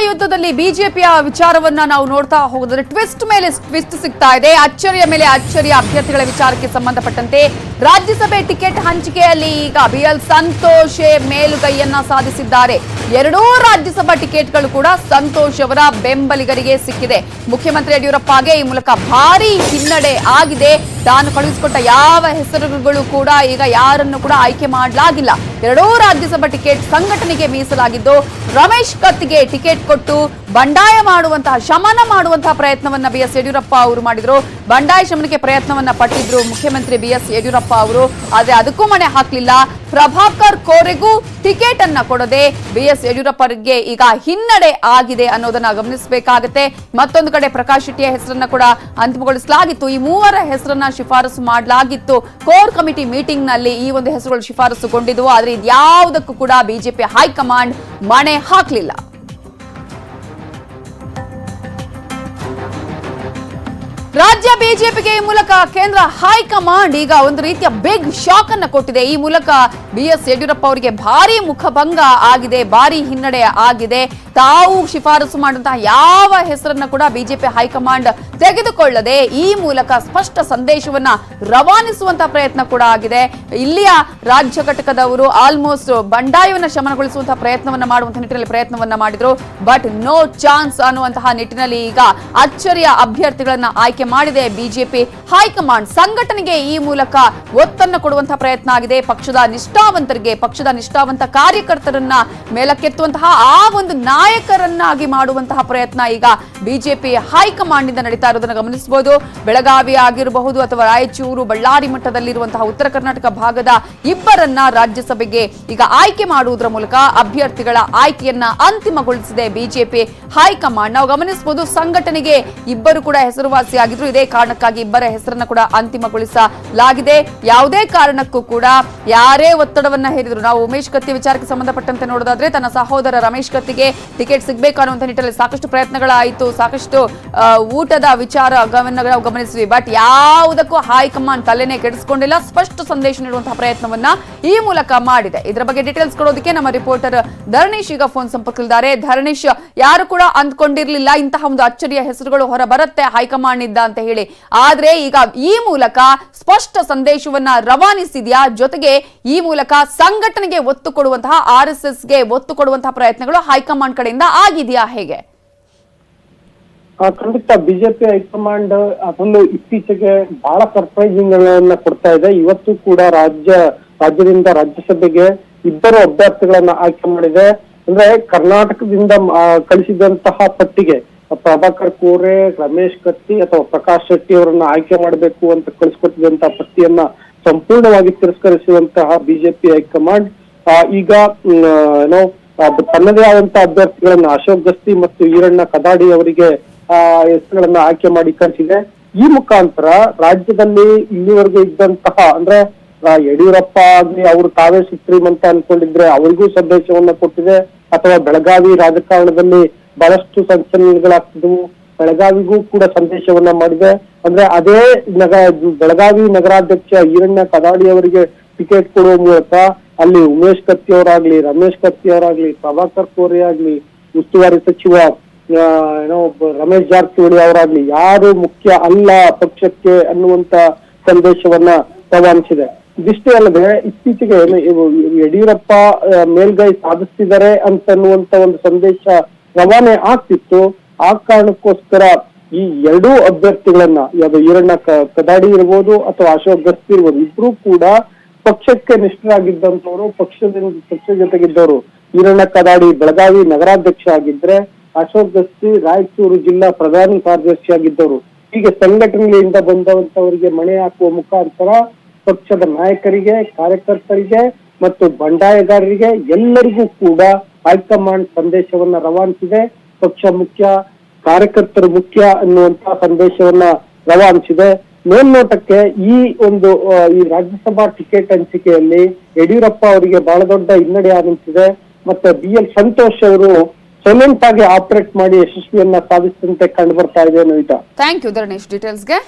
ಮಹಾಯುದ್ಧದಲ್ಲಿ ಬಿಜೆಪಿಯ ವಿಚಾರವನ್ನ ನಾವು ನೋಡ್ತಾ ಹೋಗೋದ್ರೆ ಟ್ವಿಸ್ಟ್ ಮೇಲೆ ಟ್ವಿಸ್ಟ್ ಸಿಗ್ತಾ ಇದೆ. ಅಚ್ಚರಿಯ ಮೇಲೆ ಅಚ್ಚರಿಯ ಅಭ್ಯರ್ಥಿಗಳ ವಿಚಾರಕ್ಕೆ ಸಂಬಂಧಪಟ್ಟಂತೆ ರಾಜ್ಯಸಭೆ ಟಿಕೆಟ್ ಹಂಚಿಕೆಯಲ್ಲಿ ಈಗ ಬಿ ಎಲ್ ಸಂತೋಷ್ ಮೇಲುಗೈಯನ್ನ ಸಾಧಿಸಿದ್ದಾರೆ. ಎರಡೂ ರಾಜ್ಯಸಭಾ ಟಿಕೆಟ್ಗಳು ಕೂಡ ಸಂತೋಷ್ ಅವರ ಬೆಂಬಲಿಗರಿಗೆ ಸಿಕ್ಕಿದೆ. ಮುಖ್ಯಮಂತ್ರಿ ಯಡಿಯೂರಪ್ಪಗೆ ಈ ಮೂಲಕ ಭಾರಿ ಹಿನ್ನಡೆ ಆಗಿದೆ. ತಾನು ಕಳುಹಿಸಿಕೊಟ್ಟ ಯಾವ ಹೆಸರುಗಳು ಕೂಡ ಈಗ ಯಾರನ್ನು ಕೂಡ ಆಯ್ಕೆ ಮಾಡಲಾಗಿಲ್ಲ. ಎರಡೂ ರಾಜ್ಯಸಭಾ ಟಿಕೆಟ್ ಸಂಘಟನೆಗೆ ಮೀಸಲಾಗಿದ್ದು ರಮೇಶ್ ಕತ್ತಿಗೆ ಟಿಕೆಟ್ ಕೊಟ್ಟು ಬಂಡಾಯ ಮಾಡುವಂತಹ, ಶಮನ ಮಾಡುವಂತಹ ಪ್ರಯತ್ನವನ್ನ ಬಿ ಎಸ್ ಯಡಿಯೂರಪ್ಪ ಅವರು ಮಾಡಿದ್ರು. ಬಂಡಾಯ ಶಮನಕ್ಕೆ ಪ್ರಯತ್ನವನ್ನ ಪಟ್ಟಿದ್ರು ಮುಖ್ಯಮಂತ್ರಿ ಬಿ ಎಸ್ ಯಡಿಯೂರಪ್ಪ ಅವರು. ಆದ್ರೆ ಅದಕ್ಕೂ ಮಣೆ ಹಾಕ್ಲಿಲ್ಲ. ಪ್ರಭಾಕರ್ ಕೋರೆಗೂ ಟಿಕೆಟ್ ಅನ್ನ ಕೊಡದೆ ಬಿ ಎಸ್ ಯಡಿಯೂರಪ್ಪರಿಗೆ ಈಗ ಹಿನ್ನಡೆ ಆಗಿದೆ ಅನ್ನೋದನ್ನ ಗಮನಿಸಬೇಕಾಗುತ್ತೆ. ಮತ್ತೊಂದು ಕಡೆ ಪ್ರಕಾಶ್ ಶೆಟ್ಟಿಯ ಹೆಸರನ್ನ ಕೂಡ ಅಂತಿಮಗೊಳಿಸಲಾಗಿತ್ತು. ಈ ಮೂವರ ಹೆಸರನ್ನ ಶಿಫಾರಸು ಮಾಡಲಾಗಿತ್ತು. ಕೋರ್ ಕಮಿಟಿ ಮೀಟಿಂಗ್ನಲ್ಲಿ ಈ ಒಂದು ಹೆಸರುಗಳು ಶಿಫಾರಸುಗೊಂಡಿದ್ವು. ಆದ್ರೆ ಇದ್ಯಾವುದಕ್ಕೂ ಕೂಡ ಬಿಜೆಪಿ ಹೈಕಮಾಂಡ್ ಮಣೆ ಹಾಕಲಿಲ್ಲ. ರಾಜ್ಯ ಬಿಜೆಪಿಗೆ ಈ ಮೂಲಕ ಕೇಂದ್ರ ಹೈಕಮಾಂಡ್ ಈಗ ಒಂದು ರೀತಿಯ ಬಿಗ್ ಶಾಕ್ ಅನ್ನು ಕೊಟ್ಟಿದೆ. ಈ ಮೂಲಕ ಬಿ ಎಸ್ ಯಡಿಯೂರಪ್ಪ ಅವರಿಗೆ ಭಾರಿ ಮುಖಭಂಗ ಆಗಿದೆ, ಭಾರಿ ಹಿನ್ನಡೆ ಆಗಿದೆ. ತಾವು ಶಿಫಾರಸು ಮಾಡುವಂತಹ ಯಾವ ಹೆಸರನ್ನ ಕೂಡ ಬಿಜೆಪಿ ಹೈಕಮಾಂಡ್ ತೆಗೆದುಕೊಳ್ಳದೆ ಈ ಮೂಲಕ ಸ್ಪಷ್ಟ ಸಂದೇಶವನ್ನ ರವಾನಿಸುವಂತಹ ಪ್ರಯತ್ನ ಕೂಡ ಆಗಿದೆ. ಇಲ್ಲಿಯ ರಾಜ್ಯ ಘಟಕದವರು ಆಲ್ಮೋಸ್ಟ್ ಬಂಡಾಯವನ್ನ ಶಮನಗೊಳಿಸುವಂತಹ ಪ್ರಯತ್ನವನ್ನ ಮಾಡುವಂತಹ ನಿಟ್ಟಿನಲ್ಲಿ ಪ್ರಯತ್ನವನ್ನ ಮಾಡಿದ್ರು. ಬಟ್ ನೋ ಚಾನ್ಸ್ ಅನ್ನುವಂತಹ ನಿಟ್ಟಿನಲ್ಲಿ ಈಗ ಅಚ್ಚರಿಯ ಅಭ್ಯರ್ಥಿಗಳನ್ನ ಆಯ್ಕೆ ಮಾಡಿದೆ. ಬಿಜೆಪಿ ಹೈಕಮಾಂಡ್ ಸಂಘಟನೆಗೆ ಈ ಮೂಲಕ ಒತ್ತನ್ನು ಕೊಡುವಂತಹ ಪ್ರಯತ್ನ ಆಗಿದೆ. ಪಕ್ಷದ ನಿಷ್ಠಾವಂತರಿಗೆ, ಪಕ್ಷದ ನಿಷ್ಠಾವಂತ ಕಾರ್ಯಕರ್ತರನ್ನ ಮೇಲಕ್ಕೆತ್ತುವಂತಹ ಆ ಒಂದು ನಾಯಕರನ್ನಾಗಿ ಮಾಡುವಂತಹ ಪ್ರಯತ್ನ ಈಗ ಬಿಜೆಪಿ ಹೈಕಮಾಂಡ್ನಿಂದ ನಡೀತಾ ಇರೋದನ್ನು ಗಮನಿಸಬಹುದು. ಬೆಳಗಾವಿ ಆಗಿರಬಹುದು ಅಥವಾ ರಾಯಚೂರು, ಬಳ್ಳಾರಿ ಮಟ್ಟದಲ್ಲಿರುವಂತಹ ಉತ್ತರ ಕರ್ನಾಟಕ ಭಾಗದ ಇಬ್ಬರನ್ನ ರಾಜ್ಯಸಭೆಗೆ ಈಗ ಆಯ್ಕೆ ಮಾಡುವುದರ ಮೂಲಕ ಅಭ್ಯರ್ಥಿಗಳ ಆಯ್ಕೆಯನ್ನ ಅಂತಿಮಗೊಳಿಸಿದೆ ಬಿಜೆಪಿ ಹೈಕಮಾಂಡ್. ನಾವು ಗಮನಿಸಬಹುದು, ಸಂಘಟನೆಗೆ ಇಬ್ಬರು ಕೂಡ ಹೆಸರುವಾಸಿಯಾಗಿದ್ರು ಇದೇ ಕಾರಣಕ್ಕಾಗಿ ಇಬ್ಬರ ಹೆಸರನ್ನ ಕೂಡ ಅಂತಿಮಗೊಳಿಸಲಾಗಿದೆ. ಯಾವುದೇ ಕಾರಣಕ್ಕೂ ಕೂಡ ಯಾರೇ ಒತ್ತಡವನ್ನ ಹೇರಿದ್ರು, ನಾವು ಉಮೇಶ್ ಕತ್ತಿ ವಿಚಾರಕ್ಕೆ ಸಂಬಂಧಪಟ್ಟಂತೆ ನೋಡೋದಾದ್ರೆ ತನ್ನ ಸಹೋದರ ರಮೇಶ್ ಕತ್ತಿಗೆ ಟಿಕೆಟ್ ಸಿಗಬೇಕು ಅನ್ನುವಂಥ ನಿಟ್ಟಿನಲ್ಲಿ ಸಾಕಷ್ಟು ಪ್ರಯತ್ನಗಳಾಯಿತು. ಸಾಕಷ್ಟು ಊಟದ ವಿಚಾರ ನಾವು ಗಮನಿಸಿದ್ವಿ. ಬಟ್ ಯಾವುದಕ್ಕೂ ಹೈಕಮಾಂಡ್ ತಲೆನೇ ಕೆಡಿಸ್ಕೊಂಡಿಲ್ಲ. ಸ್ಪಷ್ಟ ಸಂದೇಶ ನೀಡುವಂತಹ ಪ್ರಯತ್ನವನ್ನ ಈ ಮೂಲಕ ಮಾಡಿದೆ. ಇದರ ಬಗ್ಗೆ ಡೀಟೇಲ್ಸ್ ಕೊಡೋದಕ್ಕೆ ನಮ್ಮ ರಿಪೋರ್ಟರ್ ಧರಣೇಶ್ ಈಗ ಫೋನ್ ಸಂಪರ್ಕದಲ್ಲಿದ್ದಾರೆ. ಧರಣೇಶ್, ಯಾರು ಕೂಡ ಅಂದ್ಕೊಂಡಿರ್ಲಿಲ್ಲ. ಇಂತಹ ಒಂದು ಅಚ್ಚರಿಯ ಹೆಸರುಗಳು ಹೊರ ಬರುತ್ತೆ ಹೈಕಮಾಂಡ್ ಇದ್ದ ಅಂತ ಹೇಳಿ. ಆದ್ರೆ ಈಗ ಈ ಮೂಲಕ ಸ್ಪಷ್ಟ ಸಂದೇಶವನ್ನ ರವಾನಿಸಿದ್ಯಾ? ಜೊತೆಗೆ ಈ ಮೂಲಕ ಸಂಘಟನೆಗೆ ಒತ್ತು ಕೊಡುವಂತಹ ಆರ್ ಎಸ್ ಎಸ್ಗೆ ಒತ್ತು ಕೊಡುವಂತಹ ಪ್ರಯತ್ನಗಳು ಹೈಕಮಾಂಡ್ ಕಡೆಯಿಂದ ಆಗಿದೆಯಾ ಹೇಗೆ? ಖಂಡಿತ ಬಿಜೆಪಿ ಹೈಕಮಾಂಡ್ ಅದೊಂದು ಇತ್ತೀಚೆಗೆ ಬಹಳ ಸರ್ಪ್ರೈಸಿಂಗ್ ಗಳನ್ನ ಕೊಡ್ತಾ ಇದೆ. ಇವತ್ತು ಕೂಡ ರಾಜ್ಯ, ರಾಜ್ಯದಿಂದ ರಾಜ್ಯಸಭೆಗೆ ಇಬ್ಬರು ಅಭ್ಯರ್ಥಿಗಳನ್ನ ಆಯ್ಕೆ ಮಾಡಿದೆ. ಅಂದ್ರೆ ಕರ್ನಾಟಕದಿಂದ ಕಳಿಸಿದಂತಹ ಪಟ್ಟಿಗೆ ಪ್ರಭಾಕರ್ ಕೋರೆ, ರಮೇಶ್ ಕತ್ತಿ ಅಥವಾ ಪ್ರಕಾಶ್ ಶೆಟ್ಟಿ ಅವರನ್ನ ಆಯ್ಕೆ ಮಾಡಬೇಕು ಅಂತ ಕಳಿಸ್ಕೊಟ್ಟಿದಂತಹ ಪಟ್ಟಿಯನ್ನ ಸಂಪೂರ್ಣವಾಗಿ ತಿರಸ್ಕರಿಸುವಂತಹ ಬಿಜೆಪಿ ಹೈಕಮಾಂಡ್ ಈಗ ಏನೋ ತನ್ನದೇ ಆದಂತಹ ಅಭ್ಯರ್ಥಿಗಳನ್ನ ಅಶೋಕ್ ಗಸ್ತಿ ಮತ್ತು ಈರಣ್ಣ ಕದಾಡಿ ಅವರಿಗೆ, ಆ, ಹೆಸರುಗಳನ್ನ ಆಯ್ಕೆ ಮಾಡಿ ಕಳಿಸಿದೆ. ಈ ಮುಖಾಂತರ ರಾಜ್ಯದಲ್ಲಿ ಇಲ್ಲಿವರೆಗೆ ಇದ್ದಂತಹ, ಅಂದ್ರೆ ಯಡಿಯೂರಪ್ಪ ಆಗ್ಲಿ, ಅವರು ತಾವೇ ಅಂತ ಅನ್ಕೊಂಡಿದ್ರೆ ಅವರಿಗೂ ಸಂದೇಶವನ್ನ ಕೊಟ್ಟಿದೆ. ಅಥವಾ ಬೆಳಗಾವಿ ರಾಜಕಾರಣದಲ್ಲಿ ಬಹಳಷ್ಟು ಸಂಚಲನಗಳಾಗ್ತಿದ್ವು ಬೆಳಗಾವಿಗೂ ಕೂಡ ಸಂದೇಶವನ್ನ ಮಾಡಿದೆ. ಅಂದ್ರೆ ಅದೇ ನಗ, ಬೆಳಗಾವಿ ನಗರಾಧ್ಯಕ್ಷ ಈರಣ್ಯ ಕದಾಡಿ ಅವರಿಗೆ ಟಿಕೆಟ್ ಕೊಡುವ ಮೂಲಕ ಅಲ್ಲಿ ಉಮೇಶ್ ಕತ್ತಿ ಅವರಾಗ್ಲಿ, ರಮೇಶ್ ಕತ್ತಿ ಅವರಾಗ್ಲಿ, ಪ್ರಭಾಕರ್ ಕೋರೆ ಆಗ್ಲಿ, ಉಸ್ತುವಾರಿ ಸಚಿವ ಏನೋ ರಮೇಶ್ ಜಾರಕಿಹೊಳಿ ಅವರಾಗ್ಲಿ, ಯಾರು ಮುಖ್ಯ ಅಲ್ಲ ಪಕ್ಷಕ್ಕೆ ಅನ್ನುವಂತ ಸಂದೇಶವನ್ನ ರವಾನಿಸಿದೆ. ಇದಿಷ್ಟೇ ಅಲ್ಲದೆ ಇತ್ತೀಚೆಗೆ ಯಡಿಯೂರಪ್ಪ ಮೇಲ್ಗೈ ಸಾಧಿಸ್ತಿದ್ದಾರೆ ಅಂತನ್ನುವಂತ ಒಂದು ಸಂದೇಶ ರವಾನೆ ಆಗ್ತಿತ್ತು. ಆ ಕಾರಣಕ್ಕೋಸ್ಕರ ಈ ಎರಡೂ ಅಭ್ಯರ್ಥಿಗಳನ್ನ ಯಾವ ಈರಣ್ಣ ಕದಾಡಿ ಇರ್ಬೋದು ಅಥವಾ ಅಶೋಕ್ ಗಸ್ತಿ ಇರ್ಬೋದು, ಇಬ್ರು ಕೂಡ ಪಕ್ಷಕ್ಕೆ ನಿಷ್ಠರಾಗಿದ್ದಂಥವರು, ಪಕ್ಷದ ಪಕ್ಷ ಜೊತೆಗಿದ್ದವರು. ಈರಣ್ಣ ಕದಾಡಿ ಬೆಳಗಾವಿ ನಗರಾಧ್ಯಕ್ಷ ಆಗಿದ್ರೆ, ಅಶೋಕ್ ಗಸ್ತಿ ರಾಯಚೂರು ಜಿಲ್ಲಾ ಪ್ರಧಾನ ಕಾರ್ಯದರ್ಶಿ ಆಗಿದ್ದವರು. ಹೀಗೆ ಸಂಘಟನೆಯಿಂದ ಬಂದವಂತವರಿಗೆ ಮಣೆ ಹಾಕುವ ಮುಖಾಂತರ ಪಕ್ಷದ ನಾಯಕರಿಗೆ, ಕಾರ್ಯಕರ್ತರಿಗೆ ಮತ್ತು ಬಂಡಾಯಗಾರರಿಗೆ ಎಲ್ಲರಿಗೂ ಕೂಡ ಹೈಕಮಾಂಡ್ ಸಂದೇಶವನ್ನ ರವಾನಿಸಿದೆ. ಪಕ್ಷ ಮುಖ್ಯ, ಕಾರ್ಯಕರ್ತರು ಮುಖ್ಯ ಅನ್ನುವಂತ ಸಂದೇಶವನ್ನ ರವಾನಿಸಿದೆ. ಮೇಲ್ನೋಟಕ್ಕೆ ಈ ಒಂದು ಈ ರಾಜ್ಯಸಭಾ ಟಿಕೆಟ್ ಹಂಚಿಕೆಯಲ್ಲಿ ಯಡಿಯೂರಪ್ಪ ಅವರಿಗೆ ಬಹಳ ದೊಡ್ಡ ಹಿನ್ನಡೆ ಆರಂಭಿಸಿದೆ ಮತ್ತೆ ಬಿ ಎಲ್ ಸಂತೋಷ್ ಅವರು ಸೈಲೆಂಟ್ ಆಗಿ ಆಪರೇಟ್ ಮಾಡಿ ಯಶಸ್ವಿಯನ್ನ ಸಾಧಿಸಿದಂತೆ ಕಂಡು ಬರ್ತಾ ಇದೆ ನವಿತಾ ಥ್ಯಾಂಕ್ ಯು ಧರಣೇಶ್ ಡೀಟೇಲ್ಸ್ಗೆ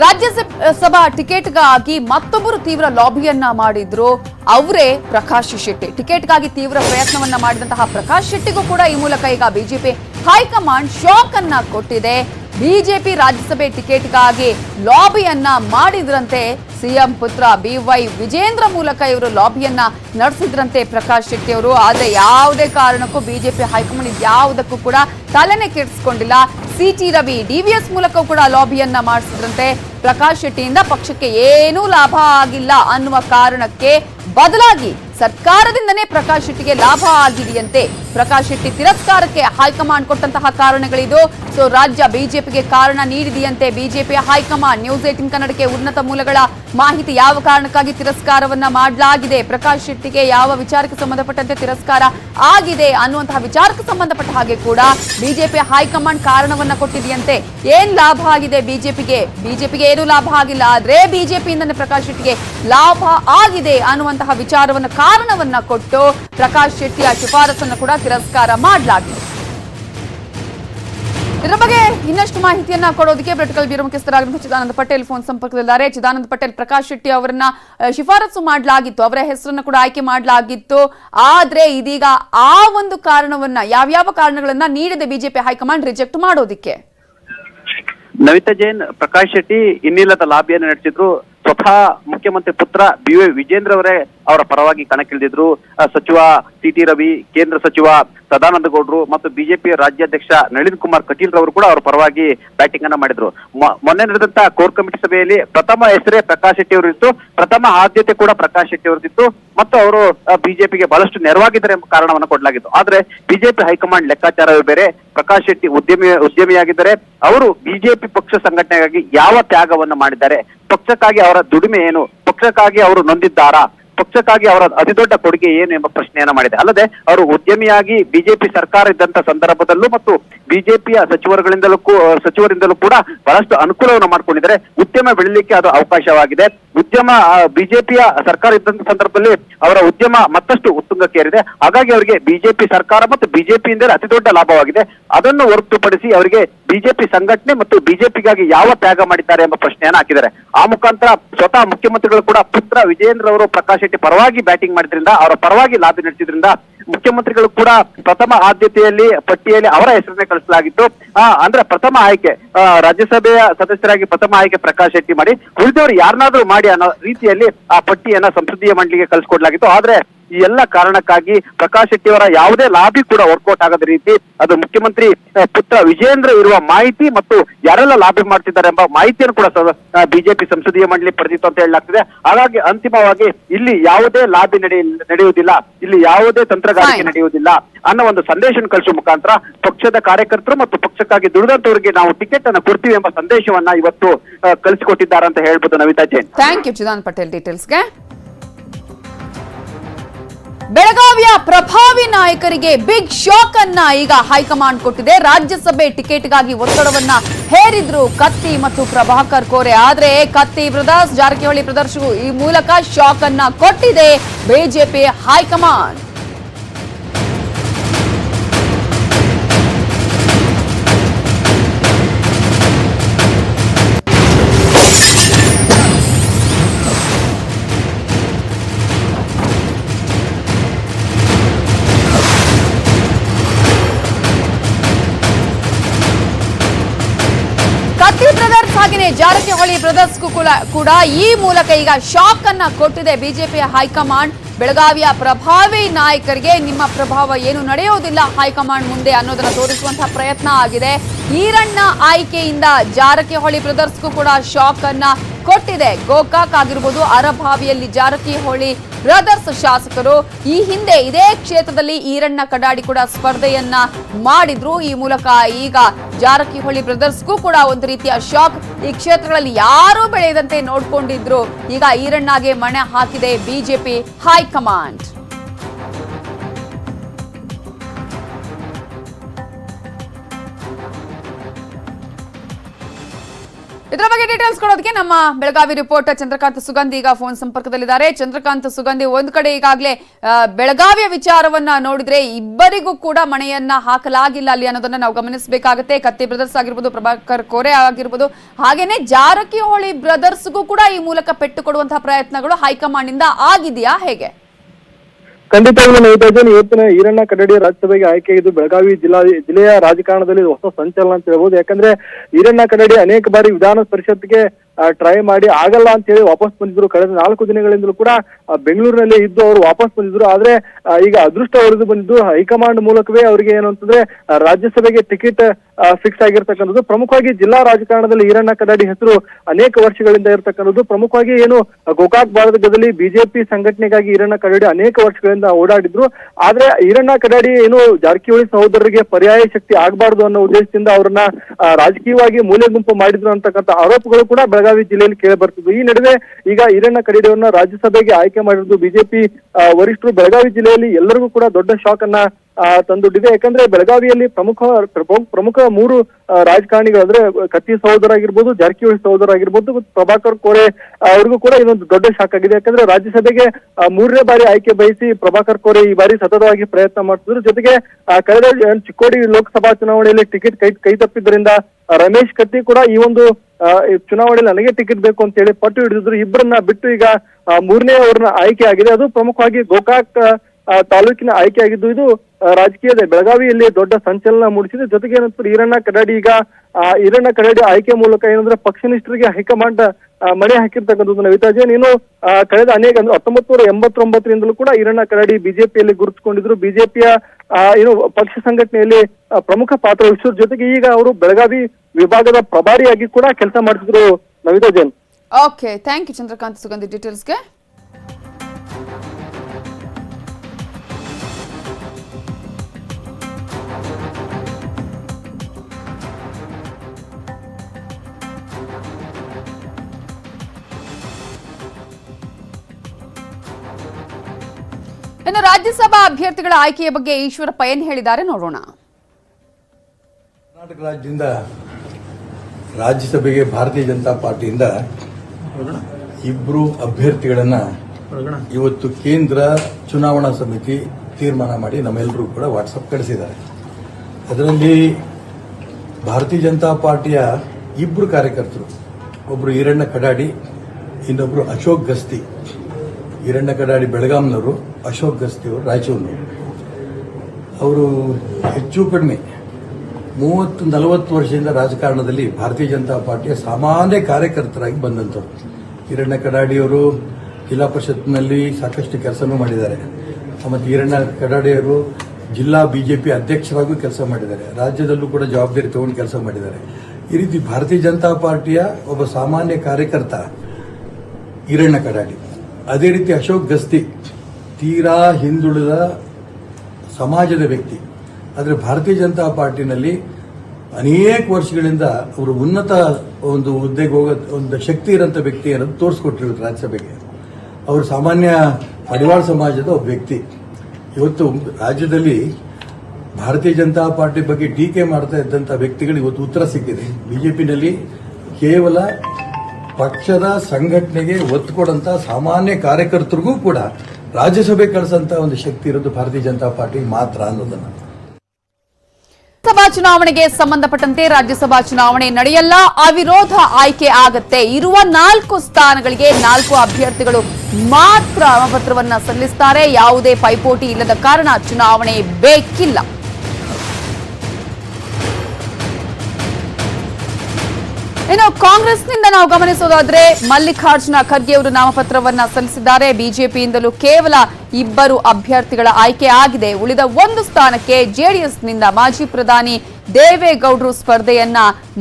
ರಾಜ್ಯಸಭಾ ಟಿಕೆಟ್ಗಾಗಿ ಮತ್ತೊಬ್ಬರು ತೀವ್ರ ಲಾಬಿಯನ್ನ ಮಾಡಿದ್ರು. ಅವರೇ ಪ್ರಕಾಶ್ ಶೆಟ್ಟಿ. ಟಿಕೆಟ್ಗಾಗಿ ತೀವ್ರ ಪ್ರಯತ್ನವನ್ನ ಮಾಡಿದಂತಹ ಪ್ರಕಾಶ್ ಶೆಟ್ಟಿಗೂ ಕೂಡ ಈ ಮೂಲಕ ಈಗ ಬಿಜೆಪಿ ಹೈಕಮಾಂಡ್ ಶಾಕ್ ಅನ್ನ ಕೊಟ್ಟಿದೆ. ಬಿಜೆಪಿ ರಾಜ್ಯಸಭೆ ಟಿಕೆಟ್ಗಾಗಿ ಲಾಬಿಯನ್ನ ಮಾಡಿದ್ರಂತೆ ಸಿಎಂ ಪುತ್ರ ಬಿವೈ ವಿಜೇಂದ್ರ ಮೂಲಕ ಇವರು ಲಾಬಿಯನ್ನ ನಡೆಸಿದ್ರಂತೆ ಪ್ರಕಾಶ್ ಶೆಟ್ಟಿ ಅವರು ಆದರೆ ಯಾವುದೇ ಕಾರಣಕ್ಕೂ ಬಿಜೆಪಿ ಹೈಕಮಾಂಡ್ ಯಾವುದಕ್ಕೂ ಕೂಡ ತಲೆನೇ ಕೆಡಿಸ್ಕೊಂಡಿಲ್ಲ. ಸಿಟಿ ರವಿ ಡಿವಿಎಸ್ ಮೂಲಕ ಕೂಡ ಲಾಬಿಯನ್ನ ಮಾಡಿಸಿದ್ರಂತೆ ಪ್ರಕಾಶ್ ಶೆಟ್ಟಿಯಿಂದ ಪಕ್ಷಕ್ಕೆ ಏನೂ ಲಾಭ ಆಗಿಲ್ಲ ಅನ್ನುವ ಕಾರಣಕ್ಕೆ ಬದಲಾಗಿ ಸರ್ಕಾರದಿಂದನೇ ಪ್ರಕಾಶ್ ಶೆಟ್ಟಿಗೆ ಲಾಭ ಆಗಿದೆಯಂತೆ. ಪ್ರಕಾಶ್ ಶೆಟ್ಟಿ ತಿರಸ್ಕಾರಕ್ಕೆ ಹೈಕಮಾಂಡ್ ಕೊಟ್ಟಂತಹ ಕಾರಣಗಳಿದು. ಸೊ, ರಾಜ್ಯ ಬಿಜೆಪಿಗೆ ಕಾರಣ ನೀಡಿದೆಯಂತೆ ಬಿಜೆಪಿಯ ಹೈಕಮಾಂಡ್. ನ್ಯೂಸ್ ಏಟಿನ್ ಕನ್ನಡಕ್ಕೆ ಉನ್ನತ ಮೂಲಗಳ ಮಾಹಿತಿ ಯಾವ ಕಾರಣಕ್ಕಾಗಿ ತಿರಸ್ಕಾರವನ್ನ ಮಾಡಲಾಗಿದೆ? ಪ್ರಕಾಶ್ ಶೆಟ್ಟಿಗೆ ಯಾವ ವಿಚಾರಕ್ಕೆ ಸಂಬಂಧಪಟ್ಟಂತೆ ತಿರಸ್ಕಾರ ಆಗಿದೆ ಅನ್ನುವಂತಹ ವಿಚಾರಕ್ಕೆ ಸಂಬಂಧಪಟ್ಟ ಹಾಗೆ ಕೂಡ ಬಿಜೆಪಿ ಹೈಕಮಾಂಡ್ ಕಾರಣವನ್ನ ಕೊಟ್ಟಿದೆಯಂತೆ. ಏನ್ ಲಾಭ ಆಗಿದೆ ಬಿಜೆಪಿಗೆ? ಬಿಜೆಪಿಗೆ ಏನು ಲಾಭ ಆಗಿಲ್ಲ. ಆದ್ರೆ ಬಿಜೆಪಿಯಿಂದನೇ ಪ್ರಕಾಶ್ ಶೆಟ್ಟಿಗೆ ಲಾಭ ಆಗಿದೆ ಅನ್ನುವಂತಹ ವಿಚಾರವನ್ನ ಕಾರಣವನ್ನ ಕೊಟ್ಟು ಪ್ರಕಾಶ್ ಶೆಟ್ಟಿಯ ಶಿಫಾರಸನ್ನು ಕೂಡ ತಿರಸ್ಕಾರ ಮಾಡಲಾಗಿದೆ. ಇದರ ಬಗ್ಗೆ ಇನ್ನಷ್ಟು ಮಾಹಿತಿಯನ್ನ ಕೊಡೋದಕ್ಕೆ ಪೊಲಿಟಿಕಲ್ ಬ್ಯೂರೋ ಮುಖ್ಯಸ್ಥರಾಗಿರುವ ಚಿದಾನಂದ ಪಟೇಲ್ ಫೋನ್ ಸಂಪರ್ಕದಲ್ಲಿದ್ದಾರೆ. ಚಿದಾನಂದ ಪಟೇಲ್, ಪ್ರಕಾಶ್ ಶೆಟ್ಟಿ ಅವರನ್ನ ಶಿಫಾರಸು ಮಾಡಲಾಗಿತ್ತು. ಅವರ ಹೆಸರನ್ನ ಕೂಡ ಆಯ್ಕೆ ಮಾಡಲಾಗಿತ್ತು. ಆದ್ರೆ ಇದೀಗ ಆ ಒಂದು ಕಾರಣವನ್ನ ಯಾವ್ಯಾವ ಕಾರಣಗಳನ್ನ ನೀಡಿದೆ ಬಿಜೆಪಿ ಹೈಕಮಾಂಡ್ ರಿಜೆಕ್ಟ್ ಮಾಡೋದಿಕ್ಕೆ? ನವಿತಾ ಜೈನ್, ಪ್ರಕಾಶ್ ಶೆಟ್ಟಿ ಇನ್ನಿಲ್ಲದ ಲಾಬಿಯನ್ನು ನಡೆಸಿದ್ರು. ಸ್ವತಃ ಮುಖ್ಯಮಂತ್ರಿ ಪುತ್ರ ಬಿ ವೈ ವಿಜೇಂದ್ರ ಅವರೇ ಅವರ ಪರವಾಗಿ ಕಣಕ್ಕಿಳಿದಿದ್ರು. ಸಚಿವ ಸಿ ಟಿ ರವಿ, ಕೇಂದ್ರ ಸಚಿವ ಸದಾನಂದ ಗೌಡರು ಮತ್ತು ಬಿಜೆಪಿ ರಾಜ್ಯಾಧ್ಯಕ್ಷ ನಳಿನ್ ಕುಮಾರ್ ಕಟೀಲ್ ರವರು ಕೂಡ ಅವರ ಪರವಾಗಿ ಬ್ಯಾಟಿಂಗ್ ಅನ್ನ ಮಾಡಿದ್ರು. ಮೊನ್ನೆ ನಡೆದಂತ ಕೋರ್ ಕಮಿಟಿ ಸಭೆಯಲ್ಲಿ ಪ್ರಥಮ ಹೆಸರೇ ಪ್ರಕಾಶ್ ಶೆಟ್ಟಿ ಅವರಿತ್ತು ಪ್ರಥಮ ಆದ್ಯತೆ ಕೂಡ ಪ್ರಕಾಶ್ ಶೆಟ್ಟಿ ಅವರದಿತ್ತು ಮತ್ತು ಅವರು ಬಿಜೆಪಿಗೆ ಬಹಳಷ್ಟು ನೆರವಾಗಿದ್ದಾರೆ ಎಂಬ ಕಾರಣವನ್ನು ಕೊಡಲಾಗಿತ್ತು. ಆದ್ರೆ ಬಿಜೆಪಿ ಹೈಕಮಾಂಡ್ ಲೆಕ್ಕಾಚಾರವೇ ಬೇರೆ. ಪ್ರಕಾಶ್ ಶೆಟ್ಟಿ ಉದ್ಯಮಿ, ಉದ್ಯಮಿಯಾಗಿದ್ದಾರೆ. ಅವರು ಬಿಜೆಪಿ ಪಕ್ಷ ಸಂಘಟನೆಗಾಗಿ ಯಾವ ತ್ಯಾಗವನ್ನು ಮಾಡಿದ್ದಾರೆ? ಪಕ್ಷಕ್ಕಾಗಿ ಅವರ ದುಡಿಮೆ ಏನು? ಪಕ್ಷಕ್ಕಾಗಿ ಅವರು ನೊಂದಿದ್ದಾರಾ? ಪಕ್ಷಕ್ಕಾಗಿ ಅವರ ಅತಿದೊಡ್ಡ ಕೊಡುಗೆ ಏನು ಎಂಬ ಪ್ರಶ್ನೆಯನ್ನ ಮಾಡಿದೆ. ಅಲ್ಲದೆ, ಅವರು ಉದ್ಯಮಿಯಾಗಿ ಬಿಜೆಪಿ ಸರ್ಕಾರ ಇದ್ದಂತ ಸಂದರ್ಭದಲ್ಲೂ ಮತ್ತು ಬಿಜೆಪಿಯ ಸಚಿವರುಗಳಿಂದಲೂ ಸಚಿವರಿಂದಲೂ ಕೂಡ ಬಹಳಷ್ಟು ಅನುಕೂಲವನ್ನು ಮಾಡ್ಕೊಂಡಿದ್ದಾರೆ. ಉದ್ಯಮ ಬೆಳಿಲಿಕ್ಕೆ ಅದು ಅವಕಾಶವಾಗಿದೆ. ಉದ್ಯಮ ಬಿಜೆಪಿಯ ಸರ್ಕಾರ ಇದ್ದಂತ ಸಂದರ್ಭದಲ್ಲಿ ಅವರ ಉದ್ಯಮ ಮತ್ತಷ್ಟು ಉತ್ತುಂಗಕ್ಕೇರಿದೆ. ಹಾಗಾಗಿ ಅವರಿಗೆ ಬಿಜೆಪಿ ಸರ್ಕಾರ ಮತ್ತು ಬಿಜೆಪಿಯಿಂದ ಅತಿ ದೊಡ್ಡ ಲಾಭವಾಗಿದೆ. ಅದನ್ನು ಹೊರತುಪಡಿಸಿ ಅವರಿಗೆ ಬಿಜೆಪಿ ಸಂಘಟನೆ ಮತ್ತು ಬಿಜೆಪಿಗಾಗಿ ಯಾವ ತ್ಯಾಗ ಮಾಡಿದ್ದಾರೆ ಎಂಬ ಪ್ರಶ್ನೆಯನ್ನು ಹಾಕಿದ್ದಾರೆ. ಆ ಮುಖಾಂತರ ಸ್ವತಃ ಮುಖ್ಯಮಂತ್ರಿಗಳು ಕೂಡ ಪುತ್ರ ವಿಜಯೇಂದ್ರ ಅವರು ಪ್ರಕಾಶ್ ಶೆಟ್ಟಿ ಪರವಾಗಿ ಬ್ಯಾಟಿಂಗ್ ಮಾಡಿದ್ರಿಂದ, ಅವರ ಪರವಾಗಿ ಲಾಬಿ ನಡೆಸಿದ್ರಿಂದ ಮುಖ್ಯಮಂತ್ರಿಗಳು ಕೂಡ ಪ್ರಥಮ ಆದ್ಯತೆಯಲ್ಲಿ ಪಟ್ಟಿಯಲ್ಲಿ ಅವರ ಹೆಸರನ್ನೇ ಕಳಿಸಲಾಗಿತ್ತು ಆ, ಅಂದ್ರೆ ಪ್ರಥಮ ಆಯ್ಕೆ ರಾಜ್ಯಸಭೆಯ ಸದಸ್ಯರಾಗಿ ಪ್ರಥಮ ಆಯ್ಕೆ ಪ್ರಕಾಶ್ ಶೆಟ್ಟಿ ಮಾಡಿ, ಉಳಿದವರು ಯಾರನ್ನಾದ್ರೂ ಮಾಡಿ ಅನ್ನೋ ರೀತಿಯಲ್ಲಿ ಆ ಪಟ್ಟಿಯನ್ನ ಸಂಸದೀಯ ಮಂಡಳಿಗೆ ಕಳಿಸ್ಕೊಡ್ಲಾಗಿತ್ತು. ಆದ್ರೆ ಈ ಎಲ್ಲ ಕಾರಣಕ್ಕಾಗಿ ಪ್ರಕಾಶ್ ಶೆಟ್ಟಿ ಅವರ ಯಾವುದೇ ಲಾಬಿ ಕೂಡ ವರ್ಕೌಟ್ ಆಗದ ರೀತಿ ಅದು ಮುಖ್ಯಮಂತ್ರಿ ಪುತ್ರ ವಿಜೇಂದ್ರ ಇರುವ ಮಾಹಿತಿ ಮತ್ತು ಯಾರೆಲ್ಲ ಲಾಬಿ ಮಾಡ್ತಿದ್ದಾರೆ ಎಂಬ ಮಾಹಿತಿಯನ್ನು ಕೂಡ ಬಿಜೆಪಿ ಸಂಸದೀಯ ಮಂಡಳಿ ಪಡೆದಿತ್ತು ಅಂತ ಹೇಳಲಾಗ್ತದೆ. ಹಾಗಾಗಿ ಅಂತಿಮವಾಗಿ ಇಲ್ಲಿ ಯಾವುದೇ ಲಾಬಿ ನಡೆಯ ನಡೆಯುವುದಿಲ್ಲ ಇಲ್ಲಿ ಯಾವುದೇ ತಂತ್ರಗಾರಿಕೆ ನಡೆಯುವುದಿಲ್ಲ ಅನ್ನೋ ಒಂದು ಸಂದೇಶ ಕಳಿಸುವ ಮುಖಾಂತರ ಪಕ್ಷದ ಕಾರ್ಯಕರ್ತರು ಮತ್ತು ಪಕ್ಷಕ್ಕಾಗಿ ದುಡಿದಂತವರಿಗೆ ನಾವು ಟಿಕೆಟ್ ಅನ್ನು ಕೊಡ್ತೀವಿ ಎಂಬ ಸಂದೇಶವನ್ನ ಇವತ್ತು ಕಲಿಸಿಕೊಟ್ಟಿದ್ದಾರೆ ಕಳಿಸಿಕೊಟ್ಟಿದ್ದಾರೆ ಅಂತ ಹೇಳ್ಬೋದು ನವಿತಾ ಜೈನ್. ಥ್ಯಾಂಕ್ ಯು ಚಿದಾನ್ ಪಟೇಲ್ ಡೀಟೇಲ್ಸ್ಗೆ ಬೆಳಗಾವಿಯ ಪ್ರಭಾವಿ ನಾಯಕರಿಗೆ ಬಿಗ್ ಶಾಕ್ ಅನ್ನ ಈಗ ಹೈಕಮಾಂಡ್ ಕೊಟ್ಟಿದೆ. ರಾಜ್ಯಸಭೆ ಟಿಕೆಟ್ಗಾಗಿ ಒತ್ತಡವನ್ನ ಹೇರಿದ್ರು ಕತ್ತಿ ಮತ್ತು ಪ್ರಭಾಕರ್ ಕೋರೆ. ಆದ್ರೆ ಕತ್ತಿ ಬ್ರದರ್ಸ್ ಜಾರಕಿಹೊಳಿ ಪ್ರದರ್ಶನ ಈ ಮೂಲಕ ಶಾಕ್ ಅನ್ನ ಕೊಟ್ಟಿದೆ. BJP high command. ಬ್ರದರ್ಸ್ ಹಾಗೆಯೇ ಜಾರಕಿಹೊಳಿ ಬ್ರದರ್ಸ್ಗೂ ಕೂಡ ಕೂಡ ಈ ಮೂಲಕ ಈಗ ಶಾಕ್ ಅನ್ನ ಕೊಟ್ಟಿದೆ ಬಿಜೆಪಿಯ ಹೈಕಮಾಂಡ್. ಬೆಳಗಾವಿಯ ಪ್ರಭಾವಿ ನಾಯಕರಿಗೆ ನಿಮ್ಮ ಪ್ರಭಾವ ಏನು ನಡೆಯೋದಿಲ್ಲ ಹೈಕಮಾಂಡ್ ಮುಂದೆ ಅನ್ನೋದನ್ನ ತೋರಿಸುವಂತಹ ಪ್ರಯತ್ನ ಆಗಿದೆ. ಈರಣ್ಣ ಆಯ್ಕೆಯಿಂದ ಜಾರಕಿಹೊಳಿ ಬ್ರದರ್ಸ್ಗೂ ಕೂಡ ಶಾಕ್ ಅನ್ನ ಕೊಟ್ಟಿದೆ. ಗೋಕಾಕ್ ಆಗಿರ್ಬೋದು ಅರಭಾವಿಯಲ್ಲಿ ಜಾರಕಿಹೊಳಿ ಬ್ರದರ್ಸ್ ಶಾಸಕರು ಈ ಹಿಂದೆ ಇದೇ ಕ್ಷೇತ್ರದಲ್ಲಿ ಈರಣ್ಣ ಕಡಾಡಿ ಕೂಡ ಸ್ಪರ್ಧೆಯನ್ನ ಮಾಡಿದ್ರು. ಈ ಮೂಲಕ ಈಗ ಜಾರಕಿಹೊಳಿ ಬ್ರದರ್ಸ್ಗೂ ಕೂಡ ಒಂದು ರೀತಿಯ ಶಾಕ್ ಈ ಕ್ಷೇತ್ರಗಳಲ್ಲಿ ಯಾರೂ ಬೆಳೆಯದಂತೆ ನೋಡ್ಕೊಂಡಿದ್ರು. ಈಗ ಈರಣ್ಣಗೆ ಮಣೆ ಹಾಕಿದೆ ಬಿಜೆಪಿ ಹೈಕಮಾಂಡ್. ಇದರ ಬಗ್ಗೆ ಡೀಟೇಲ್ಸ್ ಕೊಡೋದಕ್ಕೆ ನಮ್ಮ ಬೆಳಗಾವಿ ರಿಪೋರ್ಟರ್ ಚಂದ್ರಕಾಂತ್ ಸುಗಂಧಿ ಈಗ ಫೋನ್ ಸಂಪರ್ಕದಲ್ಲಿದ್ದಾರೆ. ಚಂದ್ರಕಾಂತ್ ಸುಗಂಧಿ, ಒಂದ್ ಕಡೆ ಈಗಾಗಲೇ ಬೆಳಗಾವಿಯ ವಿಚಾರವನ್ನ ನೋಡಿದ್ರೆ ಇಬ್ಬರಿಗೂ ಕೂಡ ಮಣೆಯನ್ನ ಹಾಕಲಾಗಿಲ್ಲ ಅಲ್ಲಿ ಅನ್ನೋದನ್ನ ನಾವು ಗಮನಿಸಬೇಕಾಗುತ್ತೆ. ಕತ್ತಿ ಬ್ರದರ್ಸ್ ಆಗಿರ್ಬೋದು, ಪ್ರಭಾಕರ್ ಕೋರೆ ಆಗಿರ್ಬೋದು, ಹಾಗೇನೆ ಜಾರಕಿಹೊಳಿ ಬ್ರದರ್ಸ್ಗೂ ಕೂಡ ಈ ಮೂಲಕ ಪೆಟ್ಟು ಕೊಡುವಂತಹ ಪ್ರಯತ್ನಗಳು ಹೈಕಮಾಂಡ್ ಇಂದ ಆಗಿದೆಯಾ? ಹೇಗೆ? ಖಂಡಿತವಾಗ್ಲೂ ನೈತಾಜನ್ ಇವತ್ತಿನ ಈರಣ್ಣ ಕನ್ನಡಿ ರಾಜ್ಯಸಭೆಗೆ ಆಯ್ಕೆ ಇದು ಬೆಳಗಾವಿ ಜಿಲ್ಲಾ, ಜಿಲ್ಲೆಯ ರಾಜಕಾರಣದಲ್ಲಿ ಹೊಸ ಸಂಚಲನ ಅಂತ ಹೇಳ್ಬೋದು. ಯಾಕಂದ್ರೆ ಈರಣ್ಣ ಕನ್ನಡಿ ಅನೇಕ ಬಾರಿ ವಿಧಾನ ಪರಿಷತ್ಗೆ ಟ್ರೈ ಮಾಡಿ ಆಗಲ್ಲ ಅಂತ ಹೇಳಿ ವಾಪಸ್ ಬಂದಿದ್ರು. ಕಳೆದ ನಾಲ್ಕು ದಿನಗಳಿಂದಲೂ ಕೂಡ ಬೆಂಗಳೂರಿನಲ್ಲಿ ಇದ್ದು ಅವರು ವಾಪಸ್ ಬಂದಿದ್ರು. ಆದ್ರೆ ಈಗ ಅದೃಷ್ಟ ಒಲಿದು ಬಂದಿದ್ದು ಹೈಕಮಾಂಡ್ ಮೂಲಕವೇ ಅವರಿಗೆ ಏನು ಅಂತಂದ್ರೆ ರಾಜ್ಯಸಭೆಗೆ ಟಿಕೆಟ್ ಫಿಕ್ಸ್ ಆಗಿರ್ತಕ್ಕಂಥದ್ದು. ಪ್ರಮುಖವಾಗಿ ಜಿಲ್ಲಾ ರಾಜಕಾರಣದಲ್ಲಿ ಈರಣ್ಣ ಕನ್ನಡಿ ಹೆಸರು ಅನೇಕ ವರ್ಷಗಳಿಂದ ಇರತಕ್ಕಂಥದ್ದು. ಪ್ರಮುಖವಾಗಿ ಏನು, ಗೋಕಾಕ್ ಭಾರತದಲ್ಲಿ ಬಿಜೆಪಿ ಸಂಘಟನೆಗಾಗಿ ಈರಣ್ಣ ಕದಾಡಿ ಅನೇಕ ವರ್ಷಗಳಿಂದ ಓಡಾಡಿದ್ರು. ಆದ್ರೆ ಈರಣ್ಣ ಕಡಾಡಿ ಏನು ಜಾರಕಿಹೊಳಿ ಸಹೋದರರಿಗೆ ಪರ್ಯಾಯ ಶಕ್ತಿ ಆಗಬಾರದು ಅನ್ನೋ ಉದ್ದೇಶದಿಂದ ಅವರನ್ನ ರಾಜಕೀಯವಾಗಿ ಮೂಲೆ ಗುಂಪು ಮಾಡಿದ್ರು ಅಂತಕ್ಕಂಥ ಆರೋಪಗಳು ಕೂಡ ಬೆಳಗಾವಿ ಜಿಲ್ಲೆಯಲ್ಲಿ ಕೇಳಿ ಬರ್ತಿದ್ವು. ಈ ನಡುವೆ ಈಗ ಈರಣ್ಣ ಕನ್ನಡಿ ರಾಜ್ಯಸಭೆಗೆ ಆಯ್ಕೆ ಮಾಡಿರುವುದು ಬಿಜೆಪಿ ವರಿಷ್ಠರು ಬೆಳಗಾವಿ ಜಿಲ್ಲೆಯಲ್ಲಿ ಎಲ್ಲರಿಗೂ ಕೂಡ ದೊಡ್ಡ ಶಾಕ್ ಅನ್ನ ತಂದೊಡ್ಡಿದೆ ಯಾಕಂದ್ರೆ ಬೆಳಗಾವಿಯಲ್ಲಿ ಪ್ರಮುಖ ಪ್ರಮುಖ- ಮೂರು ರಾಜಕಾರಣಿಗಳು ಅಂದ್ರೆ ಕತ್ತಿ ಸಹೋದರ ಆಗಿರ್ಬೋದು, ಜಾರಕಿಹೊಳಿ ಸಹೋದರ ಆಗಿರ್ಬೋದು ಪ್ರಭಾಕರ್ ಕೋರೆ ಅವ್ರಿಗೂ ಕೂಡ ಇದೊಂದು ದೊಡ್ಡ ಶಾಕ್ ಆಗಿದೆ. ಯಾಕಂದ್ರೆ ರಾಜ್ಯಸಭೆಗೆ ಮೂರನೇ ಬಾರಿ ಆಯ್ಕೆ ಬಯಸಿ ಪ್ರಭಾಕರ್ ಕೋರೆ ಈ ಬಾರಿ ಸತತವಾಗಿ ಪ್ರಯತ್ನ ಮಾಡ್ತಿದ್ರು. ಜೊತೆಗೆ ಕಳೆದ ಚಿಕ್ಕೋಡಿ ಲೋಕಸಭಾ ಚುನಾವಣೆಯಲ್ಲಿ ಟಿಕೆಟ್ ಕೈ ಕೈ ತಪ್ಪಿದ್ದರಿಂದ ರಮೇಶ್ ಕತ್ತಿ ಕೂಡ ಈ ಒಂದು ಚುನಾವಣೆಯಲ್ಲಿ ನನಗೆ ಟಿಕೆಟ್ ಬೇಕು ಅಂತ ಹೇಳಿ ಪಟ್ಟು ಹಿಡಿದಿದ್ರು. ಇಬ್ಬರನ್ನ ಬಿಟ್ಟು ಈಗ ಮೂರನೇ ಅವ್ರನ್ನ ಆಯ್ಕೆ ಆಗಿದೆ. ಅದು ಪ್ರಮುಖವಾಗಿ ಗೋಕಾಕ್ ತಾಲೂಕಿನ ಆಯ್ಕೆ ಆಗಿದ್ದು ಇದು ರಾಜಕೀಯದ ಬೆಳಗಾವಿಯಲ್ಲಿ ದೊಡ್ಡ ಸಂಚಲನ ಮೂಡಿಸಿದೆ. ಜೊತೆಗೆ ಏನಂತಾರೆ ಈರಣ್ಣ ಕಡಾಡಿ ಈಗ ಈರಣ್ಣ ಕಡಾಡಿ ಆಯ್ಕೆ ಮೂಲಕ ಏನಂದ್ರೆ ಪಕ್ಷನಿಷ್ಠರಿಗೆ ಹೈಕಮಾಂಡ್ ಮಣೆ ಹಾಕಿರ್ತಕ್ಕಂಥದ್ದು ನವಿತಾಜನ್ ಇನ್ನು ಕಳೆದ ಅನೇಕ, ಅಂದ್ರೆ ಹತ್ತೊಂಬತ್ತು ನೂರ ಎಂಬತ್ತೊಂಬತ್ತರಿಂದಲೂ ಕೂಡ ಈರಣ್ಣ ಕಡಾಡಿ ಬಿಜೆಪಿಯಲ್ಲಿ ಗುರುತಿಸಿಕೊಂಡಿದ್ರು. ಬಿಜೆಪಿಯ ಏನು ಪಕ್ಷ ಸಂಘಟನೆಯಲ್ಲಿ ಪ್ರಮುಖ ಪಾತ್ರ ವಹಿಸಿದ್ರು. ಜೊತೆಗೆ ಈಗ ಅವರು ಬೆಳಗಾವಿ ವಿಭಾಗದ ಪ್ರಭಾರಿಯಾಗಿ ಕೂಡ ಕೆಲಸ ಮಾಡ್ತಿದ್ರು Navita Jain. Okay thank you Chandrakant Sugandhi ಡೀಟೇಲ್ಸ್ಗೆ ಇನ್ನು ರಾಜ್ಯಸಭಾ ಅಭ್ಯರ್ಥಿಗಳ ಆಯ್ಕೆಯ ಬಗ್ಗೆ ಈಶ್ವರಪ್ಪ ಏನ್ ಹೇಳಿದ್ದಾರೆ ನೋಡೋಣ. ಕರ್ನಾಟಕ ರಾಜ್ಯದಿಂದ ರಾಜ್ಯಸಭೆಗೆ ಭಾರತೀಯ ಜನತಾ ಪಾರ್ಟಿಯಿಂದ ಇಬ್ಬರು ಅಭ್ಯರ್ಥಿಗಳನ್ನ ಇವತ್ತು ಕೇಂದ್ರ ಚುನಾವಣಾ ಸಮಿತಿ ತೀರ್ಮಾನ ಮಾಡಿ ನಮ್ಮೆಲ್ಲರೂ ಕೂಡ ವಾಟ್ಸಪ್ ಕಳಿಸಿದ್ದಾರೆ. ಅದರಲ್ಲಿ ಭಾರತೀಯ ಜನತಾ ಪಾರ್ಟಿಯ ಇಬ್ಬರು ಕಾರ್ಯಕರ್ತರು ಒಬ್ಬರು ಈರಣ್ಣ ಕಡಾಡಿ ಇನ್ನೊಬ್ಬರು ಅಶೋಕ್ ಗಸ್ತಿ. ಈರಣ್ಣ ಕಡಾಡಿ ಬೆಳಗಾಂನವರು ಅಶೋಕ್ ಗಸ್ತಿ ಅವರು ರಾಯಚೂರಿನವರು. ಅವರು ಹೆಚ್ಚು ಕಡಿಮೆ ಮೂವತ್ತು, ನಲವತ್ತು ವರ್ಷದಿಂದ ರಾಜಕಾರಣದಲ್ಲಿ ಭಾರತೀಯ ಜನತಾ ಪಾರ್ಟಿಯ ಸಾಮಾನ್ಯ ಕಾರ್ಯಕರ್ತರಾಗಿ ಬಂದಂಥವ್ರು. ಈರಣ್ಣ ಕಡಾಡಿಯವರು ಜಿಲ್ಲಾ ಪರಿಷತ್ನಲ್ಲಿ ಸಾಕಷ್ಟು ಕೆಲಸನೂ ಮಾಡಿದ್ದಾರೆ. ಮತ್ತು ಈರಣ್ಣ ಕಡಾಡಿಯವರು ಜಿಲ್ಲಾ ಬಿಜೆಪಿ ಅಧ್ಯಕ್ಷರಾಗೂ ಕೆಲಸ ಮಾಡಿದ್ದಾರೆ. ರಾಜ್ಯದಲ್ಲೂ ಕೂಡ ಜವಾಬ್ದಾರಿ ತಗೊಂಡು ಕೆಲಸ ಮಾಡಿದ್ದಾರೆ. ಈ ರೀತಿ ಭಾರತೀಯ ಜನತಾ ಪಾರ್ಟಿಯ ಒಬ್ಬ ಸಾಮಾನ್ಯ ಕಾರ್ಯಕರ್ತ ಈರಣ್ಣ ಕಡಾಡಿ. ಅದೇ ರೀತಿ ಅಶೋಕ್ ಗಸ್ತಿ, ತೀರಾ ಹಿಂದುಳಿದ ಸಮಾಜದ ವ್ಯಕ್ತಿ. ಆದರೆ ಭಾರತೀಯ ಜನತಾ ಪಾರ್ಟಿನಲ್ಲಿ ಅನೇಕ ವರ್ಷಗಳಿಂದ ಅವರು ಉನ್ನತ ಒಂದು ಹುದ್ದೆಗೆ ಹೋಗೋ ಒಂದು ಶಕ್ತಿ ಇರೋಂಥ ವ್ಯಕ್ತಿ ಅನ್ನೋದು ತೋರಿಸ್ಕೊಟ್ಟಿರೋದು ರಾಜ್ಯಸಭೆಗೆ. ಅವರು ಸಾಮಾನ್ಯ ಪಡಿವಾಳ ಸಮಾಜದ ಒಬ್ಬ ವ್ಯಕ್ತಿ. ಇವತ್ತು ರಾಜ್ಯದಲ್ಲಿ ಭಾರತೀಯ ಜನತಾ ಪಾರ್ಟಿ ಬಗ್ಗೆ ಟೀಕೆ ಮಾಡ್ತಾ ಇದ್ದಂಥ ವ್ಯಕ್ತಿಗಳು ಇವತ್ತು ಉತ್ತರ ಸಿಕ್ಕಿದೆ. ಬಿಜೆಪಿನಲ್ಲಿ ಕೇವಲ ಪಕ್ಷದ ಸಂಘಟನೆಗೆ ಒತ್ತು ಕೊಡಂತ ಸಾಮಾನ್ಯ ಕಾರ್ಯಕರ್ತರಿಗೂ ಕೂಡ ರಾಜ್ಯಸಭೆ ಕಳಿಸಂತ ಒಂದು ಶಕ್ತಿ ಇರೋದು ಭಾರತೀಯ ಜನತಾ ಪಾರ್ಟಿ ಮಾತ್ರ ಅನ್ನೋದನ್ನ. ಚುನಾವಣೆಗೆ ಸಂಬಂಧಪಟ್ಟಂತೆ ರಾಜ್ಯಸಭಾ ಚುನಾವಣೆ ನಡೆಯಲ್ಲ. ಅವಿರೋಧ ಆಯ್ಕೆ ಆಗತ್ತೆ. ಇರುವ ನಾಲ್ಕು ಸ್ಥಾನಗಳಿಗೆ ನಾಲ್ಕು ಅಭ್ಯರ್ಥಿಗಳು ಮಾತ್ರ ನಾಮಪತ್ರವನ್ನು ಸಲ್ಲಿಸುತ್ತಾರೆ ಯಾವುದೇ ಪೈಪೋಟಿ ಇಲ್ಲದ ಕಾರಣ ಚುನಾವಣೆ ಬೇಕಿಲ್ಲ. ಇನ್ನು ಕಾಂಗ್ರೆಸ್ನಿಂದ ನಾವು ಗಮನಿಸೋದಾದ್ರೆ ಮಲ್ಲಿಕಾರ್ಜುನ ಖರ್ಗೆ ಅವರು ನಾಮಪತ್ರವನ್ನ ಸಲ್ಲಿಸಿದ್ದಾರೆ. ಬಿಜೆಪಿಯಿಂದಲೂ ಕೇವಲ ಇಬ್ಬರು ಅಭ್ಯರ್ಥಿಗಳ ಆಯ್ಕೆ ಆಗಿದೆ. ಉಳಿದ ಒಂದು ಸ್ಥಾನಕ್ಕೆ ಜೆಡಿಎಸ್ನಿಂದ ಮಾಜಿ ಪ್ರಧಾನಿ ದೇವೇಗೌಡರು ಸ್ಪರ್ಧೆಯನ್ನ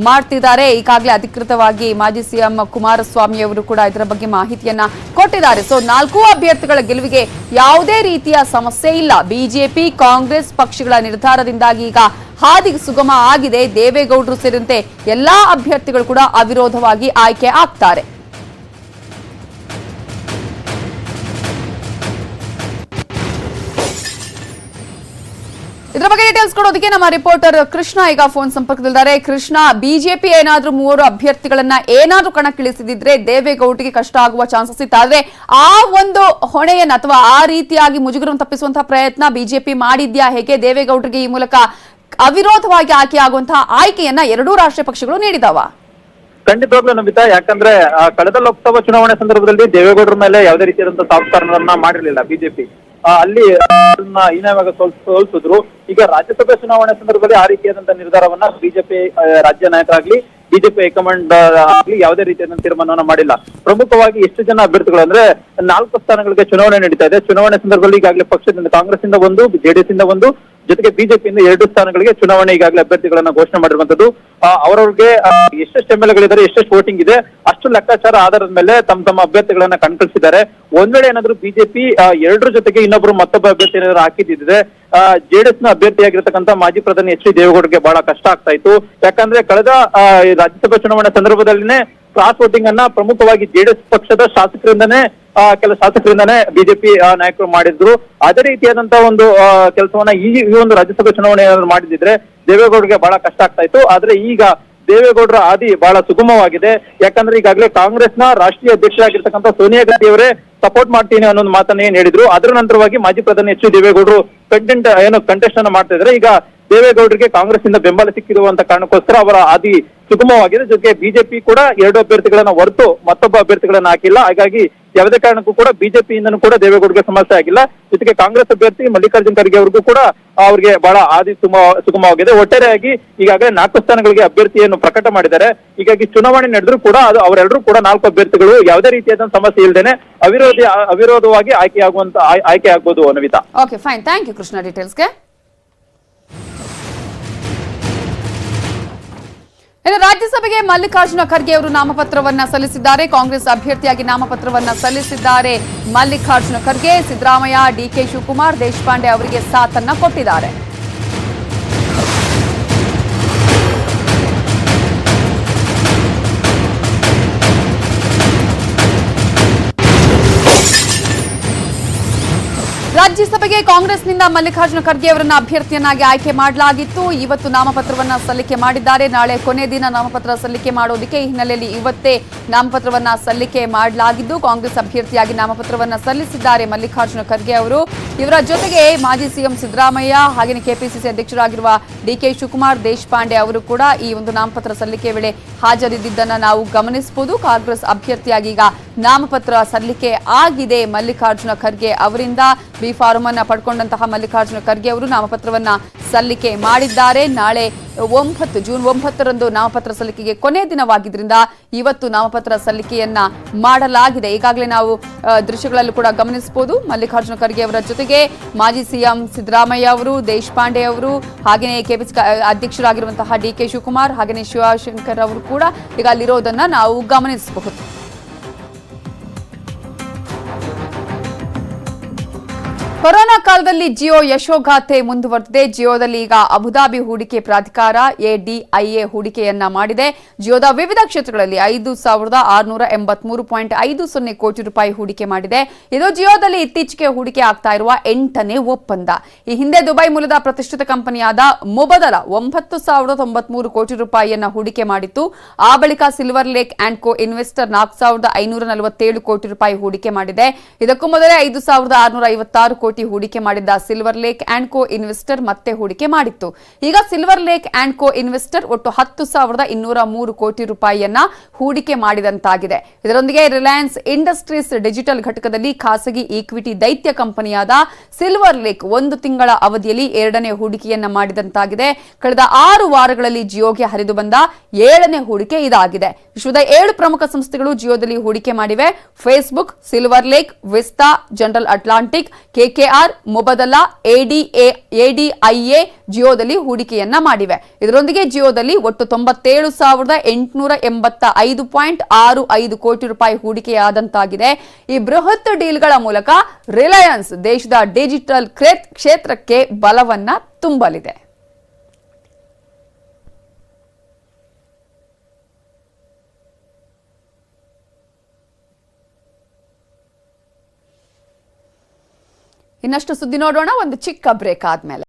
ಮಾಡ್ತಿದ್ದಾರೆ. ಈಗಾಗಲೇ ಅಧಿಕೃತವಾಗಿ ಮಾಜಿ ಸಿಎಂ ಕುಮಾರಸ್ವಾಮಿ ಅವರು ಕೂಡ ಇದರ ಬಗ್ಗೆ ಮಾಹಿತಿಯನ್ನ ಕೊಟ್ಟಿದ್ದಾರೆ. ಸೊ ನಾಲ್ಕು ಅಭ್ಯರ್ಥಿಗಳ ಗೆಲುವಿಗೆ ಯಾವುದೇ ರೀತಿಯ ಸಮಸ್ಯೆ ಇಲ್ಲ. ಬಿಜೆಪಿ, ಕಾಂಗ್ರೆಸ್ ಪಕ್ಷಗಳ ನಿರ್ಧಾರದಿಂದಾಗಿ ಈಗ ಹಾದಿ ಸುಗಮ ಆಗಿದೆ. ದೇವೇಗೌಡರು ಸೇರಿದಂತೆ ಎಲ್ಲಾ ಅಭ್ಯರ್ಥಿಗಳು ಕೂಡ ಅವಿರೋಧವಾಗಿ ಆಯ್ಕೆ ಆಗ್ತಾರೆ. ಬಗ್ಗೆ ಡೀಟೇಲ್ಸ್ ಕೊಡೋದಕ್ಕೆ ನಮ್ಮ ರಿಪೋರ್ಟರ್ ಕೃಷ್ಣ ಈಗ ಫೋನ್ ಸಂಪರ್ಕದಲ್ಲಿದ್ದಾರೆ. ಕೃಷ್ಣ ಬಿಜೆಪಿ ಏನಾದ್ರೂ ಮೂವರು ಅಭ್ಯರ್ಥಿಗಳನ್ನ ಏನಾದ್ರೂ ಕಣಕ್ಕಿಳಿಸಿದ್ರೆ ದೇವೇಗೌಡರಿಗೆ ಕಷ್ಟ ಆಗುವ ಚಾನ್ಸಸ್ ಇತ್ತಾದ್ರೆ ಆ ಒಂದು ಹೊಣೆಯನ್ನ ಅಥವಾ ಆ ರೀತಿಯಾಗಿ ಮುಜುಗರವನ್ನು ತಪ್ಪಿಸುವಂತಹ ಪ್ರಯತ್ನ ಬಿಜೆಪಿ ಮಾಡಿದ್ಯಾ? ಹೇಗೆ ದೇವೇಗೌಡರಿಗೆ ಈ ಮೂಲಕ ಅವಿರೋಧವಾಗಿ ಆಯ್ಕೆ ಆಗುವಂತಹ ಆಯ್ಕೆಯನ್ನ ಎರಡೂ ರಾಷ್ಟ್ರೀಯ ಪಕ್ಷಗಳು ನೀಡಿದಾವ? ಖಂಡಿತವಾಗ್ಲೂ ನಮಿತಾ, ಯಾಕಂದ್ರೆ ಕಳೆದ ಲೋಕಸಭಾ ಚುನಾವಣೆ ಸಂದರ್ಭದಲ್ಲಿ ದೇವೇಗೌಡರ ಮೇಲೆ ಯಾವುದೇ ರೀತಿಯಾದಂತಹ ಸಾಫ್ಟ್ವೇರ್ಗಳನ್ನ ಮಾಡಿರಲಿಲ್ಲ ಬಿಜೆಪಿ ಅಲ್ಲಿ ಹೀನಾಯವಾಗಿ ಸೋಲ್ಸಿದ್ರು. ಈಗ ರಾಜ್ಯಸಭೆ ಚುನಾವಣೆ ಸಂದರ್ಭದಲ್ಲಿ ಆ ರೀತಿಯಾದಂತಹ ನಿರ್ಧಾರವನ್ನ ಬಿಜೆಪಿ ರಾಜ್ಯ ನಾಯಕರಾಗ್ಲಿ, ಬಿಜೆಪಿ ಹೈಕಮಾಂಡ್ ಆಗ್ಲಿ ಯಾವುದೇ ರೀತಿಯಾದ ತೀರ್ಮಾನವನ್ನ ಮಾಡಿಲ್ಲ. ಪ್ರಮುಖವಾಗಿ ಎಷ್ಟು ಜನ ಅಭ್ಯರ್ಥಿಗಳು ಅಂದ್ರೆ ನಾಲ್ಕು ಸ್ಥಾನಗಳಿಗೆ ಚುನಾವಣೆ ನಡೀತಾ ಇದೆ. ಚುನಾವಣೆ ಸಂದರ್ಭದಲ್ಲಿ ಈಗಾಗಲೇ ಪಕ್ಷದಿಂದ ಕಾಂಗ್ರೆಸ್ ಇಂದ ಒಂದು ಜೆಡಿಎಸ್ ಇಂದ ಒಂದು ಜೊತೆಗೆ ಬಿಜೆಪಿಯಿಂದ ಎರಡು ಸ್ಥಾನಗಳಿಗೆ ಚುನಾವಣೆ ಈಗಾಗಲೇ ಅಭ್ಯರ್ಥಿಗಳನ್ನ ಘೋಷಣೆ ಮಾಡಿರುವಂತದ್ದು. ಅವರವ್ರಿಗೆ ಎಷ್ಟೆಷ್ಟು ಎಂ ಎಲ್ ಗಳಿದ್ದಾರೆ, ಎಷ್ಟೆಷ್ಟು ವೋಟಿಂಗ್ ಇದೆ, ಅಷ್ಟು ಲೆಕ್ಕಾಚಾರ ಆಧಾರದ ಮೇಲೆ ತಮ್ಮ ತಮ್ಮ ಅಭ್ಯರ್ಥಿಗಳನ್ನ ಕಣ್ಕಳಿಸಿದ್ದಾರೆ. ಒಂದ್ ವೇಳೆ ಏನಾದ್ರು ಬಿಜೆಪಿ ಎರಡರ ಜೊತೆಗೆ ಇನ್ನೊಬ್ರು ಮತ್ತೊಬ್ಬ ಅಭ್ಯರ್ಥಿ ಏನಾದ್ರು ಹಾಕಿದ್ದಿದ್ರೆ ಜೆಡಿಎಸ್ನ ಅಭ್ಯರ್ಥಿಯಾಗಿರ್ತಕ್ಕಂಥ ಮಾಜಿ ಪ್ರಧಾನಿ ಎಚ್ ಡಿ ದೇವೇಗೌಡರಿಗೆ ಬಹಳ ಕಷ್ಟ ಆಗ್ತಾ ಇತ್ತು. ಯಾಕಂದ್ರೆ ಕಳೆದ ರಾಜ್ಯಸಭಾ ಚುನಾವಣೆ ಸಂದರ್ಭದಲ್ಲಿನೇ ಕ್ರಾಸ್ ವೋಟಿಂಗ್ ಅನ್ನ ಪ್ರಮುಖವಾಗಿ ಜೆಡಿಎಸ್ ಪಕ್ಷದ ಶಾಸಕರಿಂದನೇ ಆ, ಕೆಲ ಶಾಸಕರಿಂದನೇ ಬಿಜೆಪಿ ನಾಯಕರು ಮಾಡಿದ್ರು. ಅದೇ ರೀತಿಯಾದಂತಹ ಒಂದು ಕೆಲಸವನ್ನ ಈ ಒಂದು ರಾಜ್ಯಸಭೆ ಚುನಾವಣೆ ಮಾಡಿದಿದ್ರೆ ದೇವೇಗೌಡರಿಗೆ ಬಹಳ ಕಷ್ಟ ಆಗ್ತಾ ಇತ್ತು. ಆದ್ರೆ ಈಗ ದೇವೇಗೌಡರ ಹಾದಿ ಬಹಳ ಸುಗಮವಾಗಿದೆ. ಯಾಕಂದ್ರೆ ಈಗಾಗಲೇ ಕಾಂಗ್ರೆಸ್ನ ರಾಷ್ಟ್ರೀಯ ಅಧ್ಯಕ್ಷರಾಗಿರ್ತಕ್ಕಂಥ ಸೋನಿಯಾ ಗಾಂಧಿ ಅವರೇ ಸಪೋರ್ಟ್ ಮಾಡ್ತೀನಿ ಅನ್ನೋ ಮಾತನ್ನ ಏನ್ ಹೇಳಿದ್ರು. ಅದರ ನಂತರವಾಗಿ ಮಾಜಿ ಪ್ರಧಾನಿ ಎಚ್ ದೇವೇಗೌಡರು ಕಂಟೆಂಟ್ ಏನು ಕಂಟೆಸ್ಟ್ ಅನ್ನ ಮಾಡ್ತಾ ಇದ್ರೆ ಈಗ ದೇವೇಗೌಡರಿಗೆ ಕಾಂಗ್ರೆಸ್ ಇಂದ ಬೆಂಬಲ ಸಿಕ್ಕಿರುವಂತ ಕಾರಣಕ್ಕೋಸ್ಕರ ಅವರ ಹಾದಿ ಸುಗಮವಾಗಿದೆ. ಜೊತೆಗೆ ಬಿಜೆಪಿ ಕೂಡ ಎರಡು ಅಭ್ಯರ್ಥಿಗಳನ್ನ ಹೊರತು ಮತ್ತೊಬ್ಬ ಅಭ್ಯರ್ಥಿಗಳನ್ನ ಹಾಕಿಲ್ಲ. ಹಾಗಾಗಿ ಯಾವುದೇ ಕಾರಣಕ್ಕೂ ಕೂಡ ಬಿಜೆಪಿಯಿಂದನೂ ಕೂಡ ದೇವೇಗೌಡಗೆ ಸಮಸ್ಯೆ ಆಗಿಲ್ಲ. ಜೊತೆಗೆ ಕಾಂಗ್ರೆಸ್ ಅಭ್ಯರ್ಥಿ ಮಲ್ಲಿಕಾರ್ಜುನ್ ಖರ್ಗೆ ಅವ್ರಿಗೂ ಕೂಡ ಅವ್ರಿಗೆ ಬಹಳ ಆದಿ ಸುಮ, ಸುಗಮವಾಗಿದೆ. ಒಟ್ಟಾರೆಯಾಗಿ ಈಗಾಗಲೇ ನಾಲ್ಕು ಸ್ಥಾನಗಳಿಗೆ ಅಭ್ಯರ್ಥಿಯನ್ನು ಪ್ರಕಟ ಮಾಡಿದ್ದಾರೆ. ಹೀಗಾಗಿ ಚುನಾವಣೆ ನಡೆದ್ರು ಕೂಡ ಅದು ಅವರೆಲ್ಲರೂ ಕೂಡ ನಾಲ್ಕು ಅಭ್ಯರ್ಥಿಗಳು ಯಾವುದೇ ರೀತಿಯಾದ ಸಮಸ್ಯೆ ಇಲ್ಲದೇನೆ ಅವಿರೋಧಿ, ಅವಿರೋಧವಾಗಿ ಆಯ್ಕೆ ಆಗುವಂತ ಆಯ್ಕೆ ಆಗ್ಬೋದು ಅನವಿತಾ okay fine thank you Krishna ಡೀಟೇಲ್ಸ್ಗೆ ಇನ್ನು ರಾಜ್ಯಸಭೆಗೆ ಮಲ್ಲಿಕಾರ್ಜುನ ಖರ್ಗೆ ಅವರು ನಾಮಪತ್ರವನ್ನ ಸಲ್ಲಿಸಿದ್ದಾರೆ. ಕಾಂಗ್ರೆಸ್ ಅಭ್ಯರ್ಥಿಯಾಗಿ ನಾಮಪತ್ರವನ್ನ ಸಲ್ಲಿಸಿದ್ದಾರೆ ಮಲ್ಲಿಕಾರ್ಜುನ ಖರ್ಗೆ. ಸಿದ್ದರಾಮಯ್ಯ ಡಿಕೆ ಶಿವಕುಮಾರ್, ದೇಶಪಾಂಡೆ ಅವರಿಗೆ ಸಾಥನ್ನ ಕೊಟ್ಟಿದ್ದಾರೆ. ರಾಜ್ಯಸಭೆಗೆ ಕಾಂಗ್ರೆಸ್ನಿಂದ ಮಲ್ಲಿಕಾರ್ಜುನ ಖರ್ಗೆ ಅವರನ್ನು ಅಭ್ಯರ್ಥಿಯನ್ನಾಗಿ ಆಯ್ಕೆ ಮಾಡಲಾಗಿತ್ತು. ಇವತ್ತು ನಾಮಪತ್ರವನ್ನ ಸಲ್ಲಿಕೆ ಮಾಡಿದ್ದಾರೆ. ನಾಳೆ ಕೊನೆ ದಿನ ನಾಮಪತ್ರ ಸಲ್ಲಿಕೆ ಮಾಡೋದಕ್ಕೆ ಈ ಹಿನ್ನೆಲೆಯಲ್ಲಿ ಇವತ್ತೇ ನಾಮಪತ್ರವನ್ನ ಸಲ್ಲಿಕೆ ಮಾಡಲಾಗಿದ್ದು, ಕಾಂಗ್ರೆಸ್ ಅಭ್ಯರ್ಥಿಯಾಗಿ ನಾಮಪತ್ರವನ್ನ ಸಲ್ಲಿಸಿದ್ದಾರೆ ಮಲ್ಲಿಕಾರ್ಜುನ ಖರ್ಗೆ ಅವರು. ಇವರ ಜೊತೆಗೆ ಮಾಜಿ ಸಿಎಂ ಸಿದ್ದರಾಮಯ್ಯ ಹಾಗೆಯೇ ಕೆಪಿಸಿಸಿ ಅಧ್ಯಕ್ಷರಾಗಿರುವ ಡಿಕೆ ಶಿವಕುಮಾರ್ ದೇಶಪಾಂಡೆ ಅವರು ಕೂಡ ಈ ಒಂದು ನಾಮಪತ್ರ ಸಲ್ಲಿಕೆ ವೇಳೆ ಹಾಜರಿದ್ದನ್ನು ನಾವು ಗಮನಿಸಬಹುದು. ಕಾಂಗ್ರೆಸ್ ಅಭ್ಯರ್ಥಿಯಾಗಿ ಈಗ ನಾಮಪತ್ರ ಸಲ್ಲಿಕೆ ಆಗಿದೆ ಮಲ್ಲಿಕಾರ್ಜುನ ಖರ್ಗೆ ಅವರಿಂದ. ಬಿ ಫಾರಂ ಅನ್ನ ಪಡ್ಕೊಂಡಂತಹ ಮಲ್ಲಿಕಾರ್ಜುನ ಖರ್ಗೆ ಅವರು ನಾಮಪತ್ರವನ್ನ ಸಲ್ಲಿಕೆ ಮಾಡಿದ್ದಾರೆ. ನಾಳೆ ಒಂಬತ್ತು, ಜೂನ್ ಒಂಬತ್ತರಂದು ನಾಮಪತ್ರ ಸಲ್ಲಿಕೆಗೆ ಕೊನೆ ದಿನವಾಗಿದ್ದರಿಂದ ಇವತ್ತು ನಾಮಪತ್ರ ಸಲ್ಲಿಕೆಯನ್ನ ಮಾಡಲಾಗಿದೆ. ಈಗಾಗಲೇ ನಾವು ದೃಶ್ಯಗಳಲ್ಲೂ ಕೂಡ ಗಮನಿಸಬಹುದು. ಮಲ್ಲಿಕಾರ್ಜುನ ಖರ್ಗೆ ಅವರ ಜೊತೆಗೆ ಮಾಜಿ ಸಿಎಂ ಸಿದ್ದರಾಮಯ್ಯ ಅವರು, ದೇಶಪಾಂಡೆ ಅವರು, ಹಾಗೆಯೇ ಕೆಪಿಸಿ ಅಧ್ಯಕ್ಷರಾಗಿರುವಂತಹ ಡಿ ಕೆ ಶಿವಕುಮಾರ್, ಹಾಗೆಯೇ ಶಿವಶಂಕರ್ ಅವರು ಕೂಡ ಈಗ ಅಲ್ಲಿರೋದನ್ನ ನಾವು ಗಮನಿಸಬಹುದು. ಕೊರೋನಾ ಕಾಲದಲ್ಲಿ ಜಿಯೋ ಯಶೋಗಾಥೆ ಮುಂದುವರೆದಿದೆ. ಜಿಯೋದಲ್ಲಿ ಈಗ ಅಬುದಾಬಿ ಹೂಡಿಕೆ ಪ್ರಾಧಿಕಾರ ಎಡಿಐಎ ಹೂಡಿಕೆಯನ್ನ ಮಾಡಿದೆ. ಜಿಯೋದ ವಿವಿಧ ಕ್ಷೇತ್ರಗಳಲ್ಲಿ ಐದು ಸಾವಿರದ ಆರುನೂರ ಎಂಬತ್ಮೂರು ಪಾಯಿಂಟ್ ಐದು ಸೊನ್ನೆ ಕೋಟಿ ರೂಪಾಯಿ ಹೂಡಿಕೆ ಮಾಡಿದೆ. ಇದು ಜಿಯೋದಲ್ಲಿ ಇತ್ತೀಚೆಗೆ ಹೂಡಿಕೆ ಆಗ್ತಾ ಇರುವ ಎಂಟನೇ ಒಪ್ಪಂದ. ಈ ಹಿಂದೆ ದುಬೈ ಮೂಲದ ಪ್ರತಿಷ್ಠಿತ ಕಂಪನಿಯಾದ ಮೊಬದಲ ಒಂಬತ್ತು ಸಾವಿರದ ತೊಂಬತ್ಮೂರು ಕೋಟಿ ರೂಪಾಯಿಯನ್ನ ಹೂಡಿಕೆ ಮಾಡಿತ್ತು. ಆ ಬಳಿಕ Silver Lake and Co investor ನಾಲ್ಕು ಸಾವಿರದ ಐನೂರ ನಲವತ್ತೇಳು ಕೋಟಿ ರೂಪಾಯಿ ಹೂಡಿಕೆ ಮಾಡಿದೆ. ಇದಕ್ಕೂ ಮೊದಲೇ ಐದು ಸಾವಿರದ ಆರುನೂರ ಐವತ್ತಾರು ಹೂಡಿಕೆ ಮಾಡಿದ್ದ Silver Lake and Co investor ಮತ್ತೆ ಹೂಡಿಕೆ ಮಾಡಿತ್ತು. ಈಗ Silver Lake and Co investor ಒಟ್ಟು ಹತ್ತು ಸಾವಿರದ ಇನ್ನೂರ ಮೂರು ಕೋಟಿ ರೂಪಾಯಿಯನ್ನ ಹೂಡಿಕೆ ಮಾಡಿದಂತಾಗಿದೆ. ಇದರೊಂದಿಗೆ ರಿಲಯನ್ಸ್ ಇಂಡಸ್ಟ್ರೀಸ್ ಡಿಜಿಟಲ್ ಘಟಕದಲ್ಲಿ ಖಾಸಗಿ ಈಕ್ವಿಟಿ ದೈತ್ಯ ಕಂಪನಿಯಾದ ಸಿಲ್ವರ್ ಲೇಕ್ ಒಂದು ತಿಂಗಳ ಅವಧಿಯಲ್ಲಿ ಎರಡನೇ ಹೂಡಿಕೆಯನ್ನ ಮಾಡಿದಂತಾಗಿದೆ. ಕಳೆದ ಆರು ವಾರಗಳಲ್ಲಿ ಜಿಯೋಗೆ ಹರಿದು ಬಂದ ಏಳನೇ ಹೂಡಿಕೆ ಇದಾಗಿದೆ. ವಿಶ್ವದ ಏಳು ಪ್ರಮುಖ ಸಂಸ್ಥೆಗಳು ಜಿಯೋದಲ್ಲಿ ಹೂಡಿಕೆ ಮಾಡಿವೆ. Facebook Silver Lake Vista General Atlantic KKR ಮೊಬದಲ ADA, ADIA ಜಿಯೋದಲ್ಲಿ ಹೂಡಿಕೆಯನ್ನ ಮಾಡಿವೆ. ಇದರೊಂದಿಗೆ ಜಿಯೋದಲ್ಲಿ ಒಟ್ಟು ತೊಂಬತ್ತೇಳು ಸಾವಿರದ ಎಂಟುನೂರ ಎಂಬತ್ತ ಐದು ಪಾಯಿಂಟ್ ಆರು ಐದು ಕೋಟಿ ರೂಪಾಯಿ ಹೂಡಿಕೆಯಾದಂತಾಗಿದೆ. ಈ ಬೃಹತ್ ಡೀಲ್ಗಳ ಮೂಲಕ ರಿಲಯನ್ಸ್ ದೇಶದ ಡಿಜಿಟಲ್ ಕ್ರೆತ್ ಕ್ಷೇತ್ರಕ್ಕೆ ಬಲವನ್ನ ತುಂಬಲಿದೆ. ಇನ್ನಷ್ಟು ಸುದ್ದಿ ನೋಡೋಣ. ಒಂದು ಚಿಕ್ಕ ಬ್ರೇಕ್ ಆದ್ಮೇಲೆ.